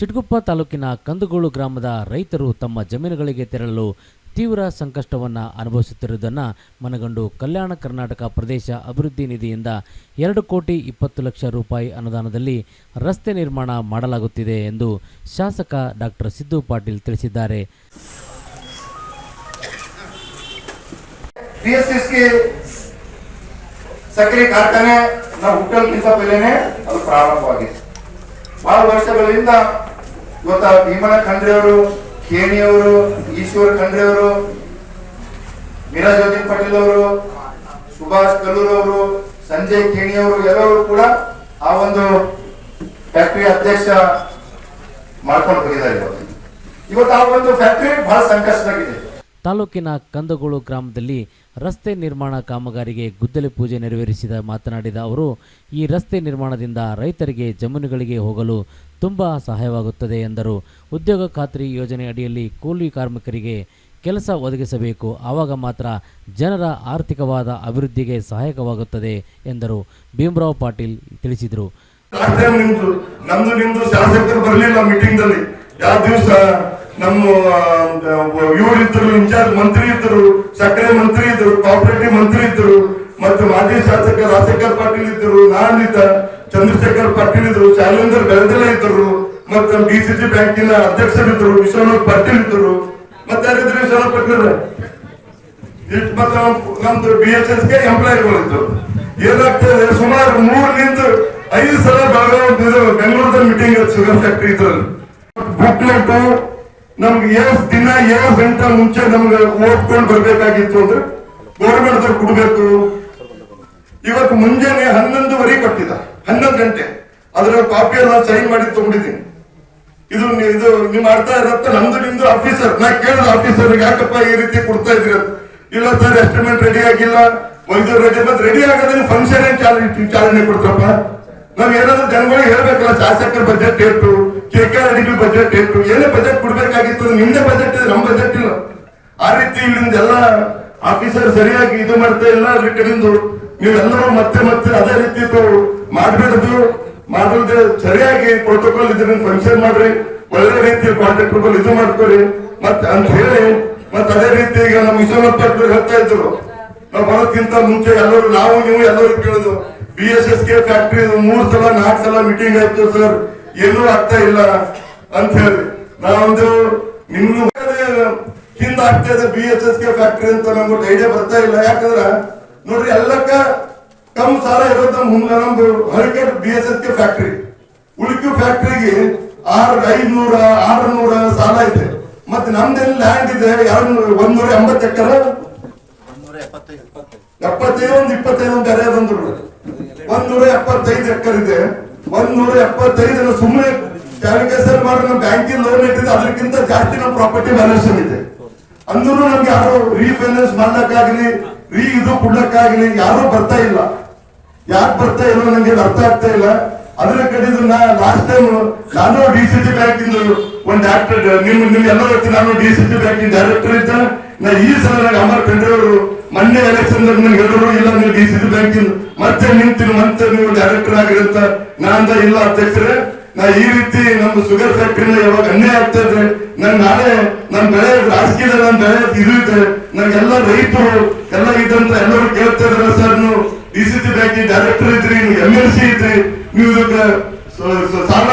ಚಿಟಗುಪ್ಪ ತಾಲೂಕಿನ ಕಂದಗೋಳು ಗ್ರಾಮದ ರೈತರು ತಮ್ಮ ಜಮೀನುಗಳಿಗೆ ತೆರಳಲು ತೀವ್ರ ಸಂಕಷ್ಟವನ್ನು ಅನುಭವಿಸುತ್ತಿರುವುದನ್ನು ಮನಗಂಡು ಕಲ್ಯಾಣ ಕರ್ನಾಟಕ ಪ್ರದೇಶ ಅಭಿವೃದ್ಧಿ ನಿಧಿಯಿಂದ ಎರಡು ಕೋಟಿ ಇಪ್ಪತ್ತು ಲಕ್ಷ ರೂಪಾಯಿ ಅನುದಾನದಲ್ಲಿ ರಸ್ತೆ ನಿರ್ಮಾಣ ಮಾಡಲಾಗುತ್ತಿದೆ ಎಂದು ಶಾಸಕ ಡಾಕ್ಟರ್ ಸಿದ್ದು ಪಾಟೀಲ್ ತಿಳಿಸಿದ್ದಾರೆ. ಸಕ್ಕರೆ ಕಾರ್ಖಾನೆ, ನಾವು ಪ್ರಾರಂಭವಾಗಿದೆ. ಬಹಳ ವರ್ಷಗಳಿಂದ ಇವತ್ತ ಭೀಮನ ಖಂಡ್ರೆ ಅವರು ಖೇಣಿಯವರು ಈಶ್ವರ ಖಂಡ್ರೆ ಅವರು ಮೀರಾ ಜ್ಯೋತಿ ಪಾಟೀಲ್ ಅವರು ಸುಭಾಷ್ ಕಲ್ಲೂರ್ ಅವರು ಸಂಜಯ್ ಖೇಣಿ ಅವರು ಎಲ್ಲರೂ ಕೂಡ ಆ ಒಂದು ಫ್ಯಾಕ್ಟರಿ ಅಧ್ಯಕ್ಷ ಮಾಡ್ಕೊಂಡು ಹೋಗಿದ್ದಾರೆ ಇವತ್ತು ಇವತ್ತು ಆ ಒಂದು ಫ್ಯಾಕ್ಟರಿ ಬಹಳ ಸಂಕಷ್ಟದಾಗಿದೆ. ತಾಲೂಕಿನ ಕಂದಗೋಳು ಗ್ರಾಮದಲ್ಲಿ ರಸ್ತೆ ನಿರ್ಮಾಣ ಕಾಮಗಾರಿಗೆ ಗುದ್ದಲಿ ಪೂಜೆ ನೆರವೇರಿಸಿದ ಮಾತನಾಡಿದ ಅವರು, ಈ ರಸ್ತೆ ನಿರ್ಮಾಣದಿಂದ ರೈತರಿಗೆ ಜಮೀನುಗಳಿಗೆ ಹೋಗಲು ತುಂಬ ಸಹಾಯವಾಗುತ್ತದೆ ಎಂದರು. ಉದ್ಯೋಗ ಖಾತ್ರಿ ಯೋಜನೆ ಅಡಿಯಲ್ಲಿ ಕೂಲಿ ಕಾರ್ಮಿಕರಿಗೆ ಕೆಲಸ ಒದಗಿಸಬೇಕು, ಆವಾಗ ಮಾತ್ರ ಜನರ ಆರ್ಥಿಕವಾದ ಅಭಿವೃದ್ಧಿಗೆ ಸಹಾಯಕವಾಗುತ್ತದೆ ಎಂದರು. ಭೀಮರಾವ್ ಪಾಟೀಲ್ ತಿಳಿಸಿದರು. ಶಾಸಕರು ಯಾವ ದಿವಸ ನಮ್ಮ ಇವರು ಇದ್ರು ಇನ್ಚಾರ್ಜ್ ಮಂತ್ರಿ ಇದ್ರು ಸಕ್ಕರೆ ಮಂತ್ರಿ ಇದ್ರು ಕೋಪರೇಟಿವ್ ಮಂತ್ರಿ ಇದ್ರು ಮತ್ತು ಮಾಜಿ ಶಾಸಕ ರಾಜಶೇಖರ್ ಪಾಟೀಲ್ ಇದ್ರು ನಾನಿದ್ದ ಚಂದ್ರಶೇಖರ್ ಪಾಟೀಲ್ ಇದ್ರು ಶಾಲೇಂದ್ರ ಬೆಳದಲ್ಲ ಇದ್ರು ಮತ್ತು ಸಿ ಬ್ಯಾಂಕಿನ ಅಧ್ಯಕ್ಷರಿದ್ರು ವಿಶ್ವನಾಥ್ ಪಾಟೀಲ್ ಇದ್ರು ಮತ್ತೆ ಯಾರಿದ್ರು ವಿಶ್ವನಾಥ್ ಪಾಟೀಲ್ ಇಷ್ಟ್ ನಮ್ದು ಬಿ ಎಸ್ ಎಸ್ಗೆ ಎಂಪ್ಲಾಯಿಗಳಿದ್ರು ಏನಾಗ್ತದೆ ಸುಮಾರು ಮೂರರಿಂದ ಐದು ಸಲ ಬೆಳಗಾವಿ ಬೆಂಗಳೂರದ ಮೀಟಿಂಗ್ ಶುಗರ್ ಫ್ಯಾಕ್ಟ್ರಿ ಇದ್ರಲ್ಲಿ. ಬುಕ್ಲೆಟ್ ನಮ್ಗೆ ಎಷ್ಟ್ ದಿನ ಏಳು ಗಂಟೆ ಮುಂಚೆ ನಮ್ಗೆ ಓದ್ಕೊಂಡು ಬರ್ಬೇಕಾಗಿತ್ತು ಅಂದ್ರೆ ಗೌರ್ಮೆಂಟ್ ಕೊಡ್ಬೇಕು. ಇವತ್ತು ಮುಂಜಾನೆ ಹನ್ನೊಂದುವರೆ ಕೊಟ್ಟಿದ್ದ, ಹನ್ನೊಂದು ಗಂಟೆ. ಅದರ ಕಾಪಿ ಎಲ್ಲ ಸೈನ್ ಮಾಡಿ ತಗೊಂಡಿದ್ದೀನಿ. ಇದು ಇದು ನೀವು ಅರ್ಥ ಇರತ್ತ? ನಮ್ದು ನಿಮ್ದು ಆಫೀಸರ್ ನಾ ಕೇಳಿದ ಆಫೀಸರ್ ಯಾಕಪ್ಪ ಈ ರೀತಿ ಕೊಡ್ತಾ ಇದ್ರಿ ಇಲ್ಲ ಸರ್ ಎಸ್ಟಿಮೇಟ್ ರೆಡಿ ಆಗಿಲ್ಲ. ವೈದ್ಯರು ರೆಡಿ ಮತ್ತೆ ರೆಡಿ ಆಗೋದ್ರೆ ಫಂಕ್ಷನ್ ಚಾಲನೆ ಚಾಲನೆ ಕೊಡ್ತಪ್ಪ? ನಾವ್ ಏನಾದ್ರು ಜನಗಳಿಗೆ ಹೇಳ್ಬೇಕಲ್ಲ, ಶಾಸಕರ ಬಜೆಟ್ ಎಷ್ಟು K K R D budget ಎಷ್ಟು ಏನೇ ಬಜೆಟ್ ಕೊಡ್ಬೇಕಾಗಿತ್ತು, ನಿಮ್ದೇ ಬಜೆಟ್ ಇದೆ, ನಮ್ ಬಜೆಟ್ ಇಲ್ಲ. ಆ ರೀತಿ ಇಲ್ಲಿಂದ ಎಲ್ಲ ಆಫೀಸರ್ ಸರಿಯಾಗಿ ಇದು ಮಾಡ್ತಾ ಇಲ್ಲ ಕಡೆಯಿಂದ ನೀವೆಲ್ಲರೂ ಮತ್ತೆ ಮತ್ತೆ ಅದೇ ರೀತಿ ಮಾಡ್ಬಿಡದು. ಮಾಡೋದು ಸರಿಯಾಗಿ ಪ್ರೋಟೋಕಾಲ್ ಇದ್ರೆ ಫಂಕ್ಷನ್ ಮಾಡ್ರಿ. ಒಳ್ಳೆ ರೀತಿಯ ಪ್ರೋಟೋಕಾಲ್ ಇದು ಮಾಡ್ಕೊರಿ. ಮತ್ತೆ ಅಂತ ಹೇಳಿ, ಮತ್ತೆ ಅದೇ ರೀತಿ ಈಗ ನಮ್ಮ ವಿಶ್ವನಾಥ್ ಹೇಳ್ತಾ ಇದ್ರು. ನಾವು ಬರೋದ್ಕಿಂತ ಮುಂಚೆ ಎಲ್ಲರೂ, ನಾವು, ನೀವು ಎಲ್ಲರೂ ಕೇಳಿದ್ರು. B S S K factory ಮೂರ್ ಸಲ, ನಾಲ್ಕು ಸಲ ಮೀಟಿಂಗ್ ಆಯ್ತು ಸರ್. ಏನೂ ಆಗ್ತಾ ಇಲ್ಲ ಅಂತ ಹೇಳಿ. ನಾವೊಂದು ನಿಮ್ಮ ಹಿಂದ ಆಗ್ತಾ ಇದೆ B S S K factory ಅಂತ ನಮ್ಗೆ ಐಡಿಯಾ ಬರ್ತಾ ಇಲ್ಲ. ಯಾಕಂದ್ರ ನೋಡ್ರಿ, ಎಲ್ಲಕ್ಕ ಕಮ್ ಸಾಲ ಇರೋದು ಮುಂದೆ ನಮ್ದು ಹರಿಕೆಟ್ B S S K factory ಉಳಿಕೆ ಫ್ಯಾಕ್ಟ್ರಿಗೆ ಆರ್ ಐನೂರ, ಆರ್ನೂರ ಸಾಲ ಇದೆ. ಮತ್ತೆ ನಮ್ದೇನು ಲ್ಯಾಂಡ್ ಇದೆ? ಎರಡು ಒಂದೂರ ಎಂಬತ್ತು ಎಕರೆ? ಎಪ್ಪತ್ತೈದು, ಒಂದು ಇಪ್ಪತ್ತೈದು, ಒಂದು ಅರೆ ಬಂದ್ರು ಒಂದೂರ ಎಪ್ಪತ್ತೈದು ಎಕರೆ ಇದೆ. ಒಂದೂರ ಎಪ್ಪತ್ತೈದು ಸುಮ್ಮನೆ ಕ್ಯಾಲ್ಕುಲೇಷನ್ ಮಾಡಿ ನಮ್ಮ ಬ್ಯಾಂಕಿನ ಲೋನ್ ಇಟ್ಟಿದೆ ಅದಕ್ಕಿಂತ ಜಾಸ್ತಿ ನಮ್ಮ ಪ್ರಾಪರ್ಟಿ ವ್ಯಾಲ್ಯೂಷನ್ ಇದೆ. ಅಂದ್ರೂ ನಮ್ಗೆ ಯಾರು ರೀಫೈನಾನ್ಸ್ ಮಾಡ್ಲಕ್ಕಾಗ್ಲಿ, ರೀ ಇದು ಕೊಡ್ಲಕ್ಕಾಗ್ಲಿ ಯಾರು ಬರ್ತಾ ಇಲ್ಲ. ಯಾಕೆ ಬರ್ತಾ ಇಲ್ಲ ನಂಗೆ ಅರ್ಥ ಆಗ್ತಾ ಇಲ್ಲ. ಅದ್ರ ಕಡೆದು ನಾ ಲಾಸ್ಟ್ ಟೈಮ್ ನಾನು ಡಿ ಸಿ ಸಿ ಬ್ಯಾಂಕ್ ಒಂದು ಡಾಕ್ಟರ್ ನಿಮ್ ನಿಮ್ ಎಲ್ಲ ನಾನು D C C bank director ಇದ್ದ. ನಾ ಈ ಸಲ ನಮ್ಮ ಅಮರ್ ಖಂಡ್ರೆ ಅವರು ಮೊನ್ನೆ ಎಲೆಕ್ಷನ್ ಹೇಳಿದ್ರು, ಇಲ್ಲ ನೀವು ಡಿ ಸಿ ಬ್ಯಾಂಕ್ ಮತ್ತೆ ನಿಂತಿನ ಮತ್ತೆ ನೀವು ಡೈರೆಕ್ಟರ್ ಆಗಿರಂತ ನಾಂದ ಇಲ್ಲ ಅಧ್ಯಕ್ಷರೇ ನಾ ಈ ರೀತಿ ನಮ್ಮ ಶುಗರ್ ಫ್ಯಾಕ್ಟ್ರಿನ ಯಾವಾಗ ಅನ್ಯಾಯ ಆಗ್ತಾ ಇದೆ, ನನ್ ನಾಳೆ ನನ್ ಬೆಳೆ ರಾಜಕೀಯ ನನ್ ಬೆಳೆ ಇದು ಇದೆ. ನಂಗೆಲ್ಲ ರೈತರು, ಎಲ್ಲ ಇದ್ದಂತ ಎಲ್ಲರೂ ಕೇಳ್ತಾ ಇದಾರೆ ಸರ್. ನೀವು ಡಿ ಸಿ ಸಿ ಬ್ಯಾಂಕಿನ ಡೈರೆಕ್ಟರ್ ಇದ್ರಿ, ನೀವು ಎಂ ಎಲ್ ಸಿ ಇದ್ರಿ. ನೀವು ಇದಕ್ಕೆ ಸಾಲ